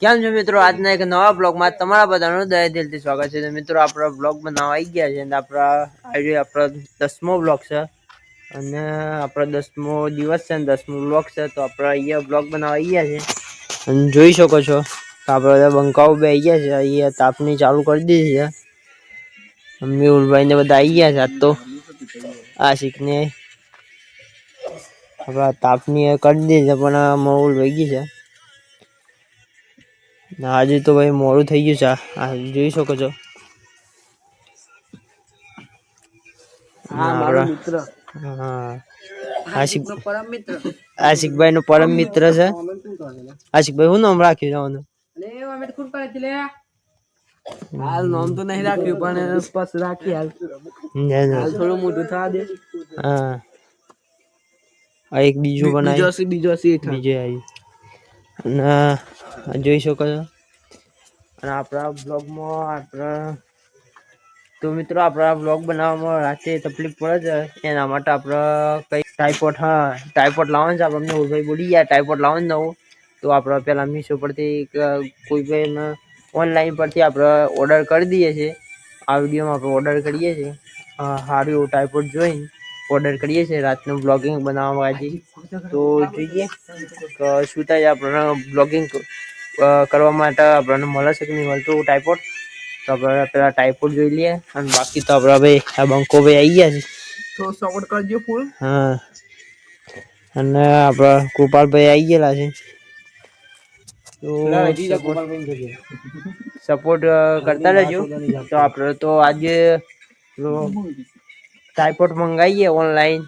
કેમ છો મિત્રો? આજના એક નવા બ્લોગમાં તમારા બધાનું દયા દિલથી સ્વાગત છે. મિત્રો, આપણા બ્લોગ બનાવવા આવી ગયા છે અને આપણા આજે આપણો દસમો બ્લોગ છે અને આપણો દસમો દિવસ છે અને દસમો બ્લોગ છે, તો આપણે અહીંયા બ્લોગ બનાવવા આવી ગયા છે. અને જોઈ શકો છો તો આપણે બંકાઓ બે આવી ગયા છે. અહીંયા તાપની ચાલુ કરી દીધી છે. મેહુલભાઈ ને બધા આવી ગયા છે. આજ તો આશિકને આપણા તાપની કરી દીધી છે, પણ મોલ વહી ગઈ છે. ને આજે તો ભાઈ મોડું થઈ ગયું છે. આ જોઈ શકો છો. હા મારો મિત્ર. હા. આશિક પરમ મિત્ર. આશિકભાઈ નો પરમ મિત્ર છે. આશિકભાઈ હું નામ રાખ્યું જવાનું હાલ નામ તો નહીં રાખ્યું પણ બસ રાખી હાલ. હાલ થોડું મોટું થવા દે. હા. એક બીજું બીજો બનાવ્યું સી બીજો સીટ બીજે આવી. અને જોઈ શકો છો. અને આપણા બ્લોગમાં આપણા, તો મિત્રો આપણા બ્લોગ બનાવવામાં રાતે તકલીફ પડે છે. એના માટે આપણે કઈ ટાઈપોટ હા ટાઈપોટ લાવવાનું છે. આપણે અમને ભાઈ બોલી ગયા ટાઈપોટ લાવવાનું નવું. તો આપણે પહેલાં મીશો પરથી કોઈ પણ ઓનલાઈન પરથી આપણે ઓર્ડર કરી દઈએ છીએ. આ વિડીયોમાં આપણે ઓર્ડર કરીએ છીએ. સારું એવું ટાઈપોટ જોઈને. ઓર્ડર કરીએ છીએ. રાતનું બ્લોગિંગ બનાવવા આજે. તો જોઈએ કે શું થાય આપણને બ્લોગિંગ કરવા માટે આપણને મળે છે કે નહીં મળતું ટાઈપોડ તો આપણે પેલા ટાઈપોડ જોઈ લઈએ અને બાકી તો આપણે ભાઈ આ બંકો ભાઈ આવી ગયા છે. તો સપોર્ટ કરજો ફૂલ હા. અને આપણા કૃપાલભાઈ આવી ગયેલા છે. સપોર્ટ કરતા રહેજો. તો આપણે તો આજે ટાઈપોટ મંગાવીએ ઓનલાઈન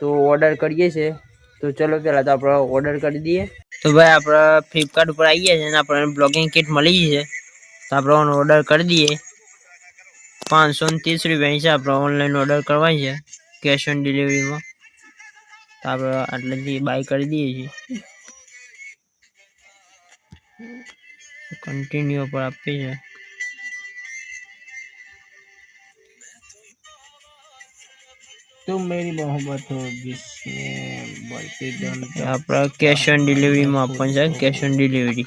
તો ઓર્ડર કરીએ છીએ. તો ચલો પહેલાં તો આપણે ઓર્ડર કરી દઈએ. તો ભાઈ આપણે ફ્લિપકાર્ટ ઉપર આવી ગયા છે અને આપણને બ્લોગિંગ કિટ મળી ગઈ છે. તો આપણે ઓર્ડર કરી દઈએ. પાંચસો ને ત્રીસ રૂપિયાની છે આપણે ઓનલાઈન ઓર્ડર કરવાની છે કેશ ઓન ડિલિવરીમાં તો આપણે આટલેથી બાય કરી દઈએ છીએ. કન્ટિન્યુ પર આપીએ છે तुम मेरी मोहब्बत हो जिसमें बढ़ती जान આપણે કેશ ઓન ડિલિવરીમાં આપવાનું છે cash on delivery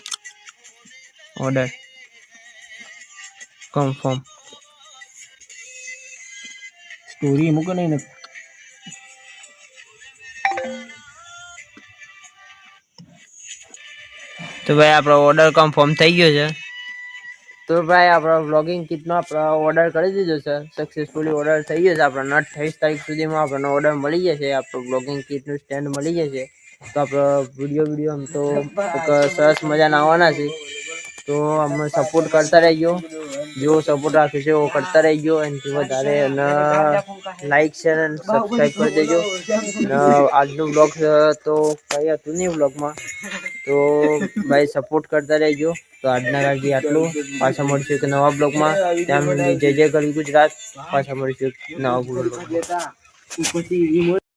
order confirm story मुको नहीं ना તો ભાઈ આપણો ઓર્ડર કન્ફર્મ થઈ ગયો છે તો ભાઈ આપણો બ્લોગિંગ કિટનો આપણે ઓર્ડર કરી દીધો છે. સક્સેસફુલી ઓર્ડર થઈ ગયો છે. આપણને અઠ્ઠાવીસ તારીખ સુધીમાં આપણને ઓર્ડર મળી જશે. આપણો બ્લોગિંગ કિટનું સ્ટેન્ડ મળી જશે. તો આપણો વીડિયો વીડિયો આમ તો સરસ મજાના આવવાના છે. તો અમને સપોર્ટ કરતા રહેજો. જેવો સપોર્ટ રાખ્યો છે એવો કરતા રહેજો. એનાથી વધારે અને લાઈક શેર અને સબસ્ક્રાઈબ કરી દેજો. આજનું બ્લોગ તો કંઈ હતું નહીં બ્લોગમાં તો ભાઈ સપોર્ટ કરતા રહેજો. તો આજના કારણે આટલું. પાછા મળશું એક નવા બ્લોગમાં. ત્યાં જય જય કરી ગુજરાત. પાછા મળશું નવા બ્લોગમાં.